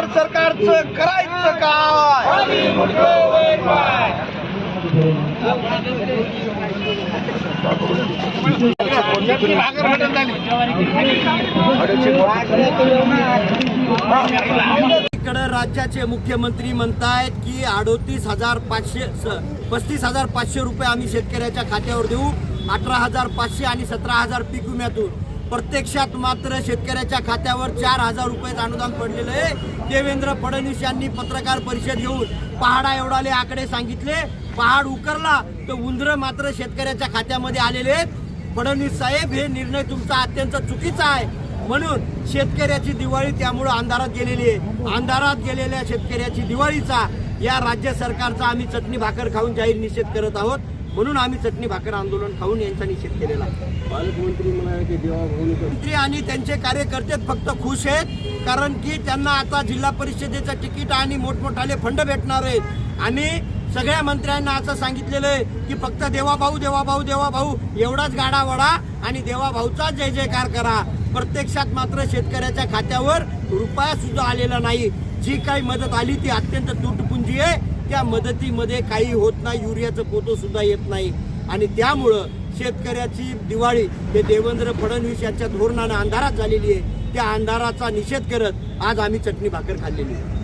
पवार सरकारचं करायचं काय? इकडे राज्याचे मुख्यमंत्री म्हणतायत की अडोतीस हजार पाचशे पस्तीस हजार पाचशे रुपये आम्ही शेतकऱ्याच्या खात्यावर देऊ अठरा हजार पाचशे आणि सतरा हजार पीक विम्यातून. प्रत्यक्षात मात्र शेतकऱ्याच्या खात्यावर चार हजार रुपयेचं अनुदान पडलेलं आहे. देवेंद्र फडणवीस यांनी पत्रकार परिषद घेऊन पहाडा एवढाले आकडे सांगितले. पहाड उकरला तर उंदरं मात्र शेतकऱ्याच्या खात्यामध्ये आलेले आहेत. फडणवीस साहेब हे निर्णय तुमचा अत्यंत चुकीचा आहे. म्हणून शेतकऱ्याची दिवाळी त्यामुळं अंधारात गेलेली आहे. अंधारात गेलेल्या शेतकऱ्याची दिवाळीचा या राज्य सरकारचा आम्ही चटणी भाकर खाऊन जाहीर निषेध करत आहोत. म्हणून आम्ही चटणी भाकर आंदोलन खाऊन यांचा निषेध केलेला पालकमंत्री म्हणाले की मंत्री आणि त्यांचे कार्यकर्ते फक्त खुश आहेत कारण की त्यांना आता जिल्हा परिषदेचं तिकीट आणि मोठमोठाले फंड भेटणार आहेत. आणि सगळ्या मंत्र्यांना असं सांगितलेलं आहे की फक्त देवाभाऊ देवाभाऊ देवाभाऊ एवढाच गाडा वडा आणि देवाभाऊचा जय जयकार करा. प्रत्यक्षात मात्र शेतकऱ्याच्या खात्यावर रुपया सुद्धा आलेला नाही. जी काही मदत आली ती अत्यंत तुटपुंजी आहे. त्या मदतीमध्ये काही होत नाही युरियाचं पोतं सुद्धा येत नाही. आणि त्यामुळं शेतकऱ्याची दिवाळी हे देवेंद्र फडणवीस यांच्या धोरणानं अंधारात झालेली आहे. त्या अंधाराचा निषेध करत आज आम्ही चटणी भाकर खाल्लेली आहे.